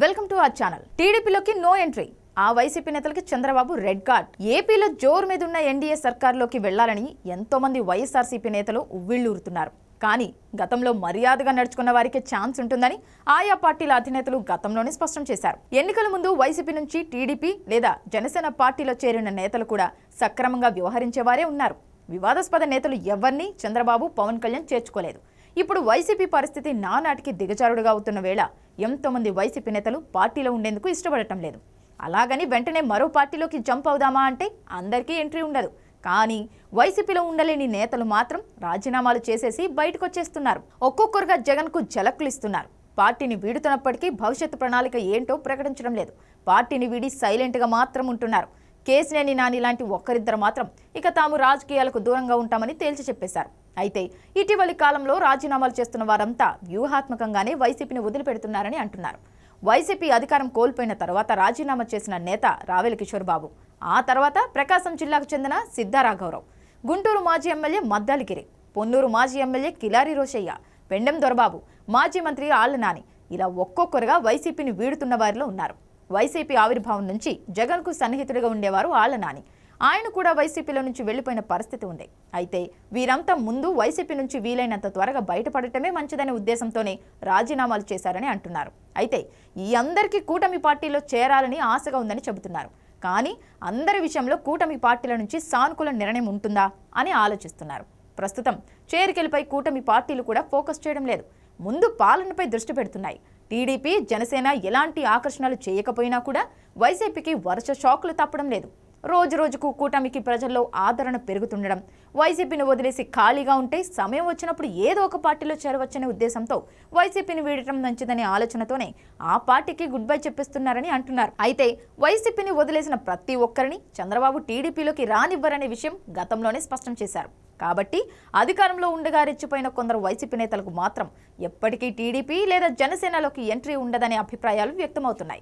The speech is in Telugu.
Welcome to our channel. టీడీపీలోకి నో ఎంట్రీ. ఆ వైసీపీ నేతలకి చంద్రబాబు రెడ్ కార్డ్. ఏపీలో జోరు మీద ఉన్న ఎన్డీఏ సర్కార్లోకి వెళ్ళాలని ఎంతో మంది వైఎస్ఆర్సీపీ నేతలు ఉవ్విళ్ళూరుతున్నారు. కానీ గతంలో మర్యాదగా నడుచుకున్న వారికి ఛాన్స్ ఉంటుందని ఆయా పార్టీల అధినేతలు గతంలోనే స్పష్టం చేశారు. ఎన్నికల ముందు వైసీపీ నుంచి టీడీపీ లేదా జనసేన పార్టీలో చేరిన నేతలు కూడా సక్రమంగా వ్యవహరించేవారే ఉన్నారు. వివాదాస్పద నేతలు ఎవరిని చంద్రబాబు పవన్ కళ్యాణ్ చేర్చుకోలేదు. ఇప్పుడు వైసీపీ పరిస్థితి నానాటికి దిగజారుడుగా అవుతున్న వేళ ఎంతో మంది వైసీపీ నేతలు పార్టీలో ఉండేందుకు ఇష్టపడటం లేదు. అలాగని వెంటనే మరో పార్టీలోకి జంప్ అవుదామా అంటే అందరికీ ఎంట్రీ ఉండదు. కానీ వైసీపీలో ఉండలేని నేతలు మాత్రం రాజీనామాలు చేసేసి బయటకు వచ్చేస్తున్నారు ఒక్కొక్కరుగా జగన్కు జలక్కులు ఇస్తున్నారు. పార్టీని వీడుతున్నప్పటికీ భవిష్యత్తు ప్రణాళిక ఏంటో ప్రకటించడం లేదు. పార్టీని వీడి సైలెంట్గా మాత్రం ఉంటున్నారు. కేసినేని నాని లాంటి ఒక్కరిద్దరు మాత్రం ఇక తాము రాజకీయాలకు దూరంగా ఉంటామని తేల్చి చెప్పేశారు. అయితే ఇటీవలి కాలంలో రాజీనామాలు చేస్తున్న వారంతా వ్యూహాత్మకంగానే వైసీపీని వదిలిపెడుతున్నారని అంటున్నారు. వైసీపీ అధికారం కోల్పోయిన తర్వాత రాజీనామా చేసిన నేత రావెల కిషోర్ బాబు ఆ తర్వాత ప్రకాశం జిల్లాకు చెందిన సిద్ధారాఘవరావు గుంటూరు మాజీ ఎమ్మెల్యే మద్దాలిగిరి పొన్నూరు మాజీ ఎమ్మెల్యే కిలారి రోషయ్య పెండెం దొరబాబు మాజీ మంత్రి ఆళ్ళ నాని ఇలా ఒక్కొక్కరుగా వైసీపీని వీడుతున్న వారిలో ఉన్నారు. వైసీపీ ఆవిర్భావం నుంచి జగన్కు సన్నిహితుడిగా ఉండేవారు ఆళ్ళ నాని. ఆయన కూడా వైసీపీలో నుంచి వెళ్ళిపోయిన పరిస్థితి ఉంది. అయితే వీరంతా ముందు వైసీపీ నుంచి వీలైనంత త్వరగా బయటపడటమే మంచిదనే ఉద్దేశంతోనే రాజీనామాలు చేశారని అంటున్నారు. అయితే ఈ అందరికీ కూటమి పార్టీలో చేరాలని ఆశగా ఉందని చెబుతున్నారు. కానీ అందరి విషయంలో కూటమి పార్టీల నుంచి సానుకూల నిర్ణయం ఉంటుందా అని ఆలోచిస్తున్నారు. ప్రస్తుతం చేరికలపై కూటమి పార్టీలు కూడా ఫోకస్ చేయడం లేదు. ముందు పాలనపై దృష్టి పెడుతున్నాయి. టీడీపీ జనసేన ఎలాంటి ఆకర్షణలు చేయకపోయినా కూడా వైసీపీకి వరుస షాకులు తప్పడం లేదు. రోజు రోజుకు కూటమికి ప్రజల్లో ఆదరణ పెరుగుతుండడం. వైసీపీని వదిలేసి ఖాళీగా ఉంటే సమయం వచ్చినప్పుడు ఏదో ఒక పార్టీలో చేరవచ్చనే ఉద్దేశంతో వైసీపీని వీడటం మంచిదనే ఆలోచనతోనే ఆ పార్టీకి గుడ్ బై చెప్పిస్తున్నారని అంటున్నారు. అయితే వైసీపీని వదిలేసిన ప్రతి ఒక్కరిని చంద్రబాబు టీడీపీలోకి రానివ్వరనే విషయం గతంలోనే స్పష్టం చేశారు. కాబట్టి అధికారంలో ఉండగా రెచ్చిపోయిన కొందరు వైసీపీ నేతలకు మాత్రం ఎప్పటికీ టీడీపీ లేదా జనసేనలోకి ఎంట్రీ ఉండదనే అభిప్రాయాలు వ్యక్తమవుతున్నాయి.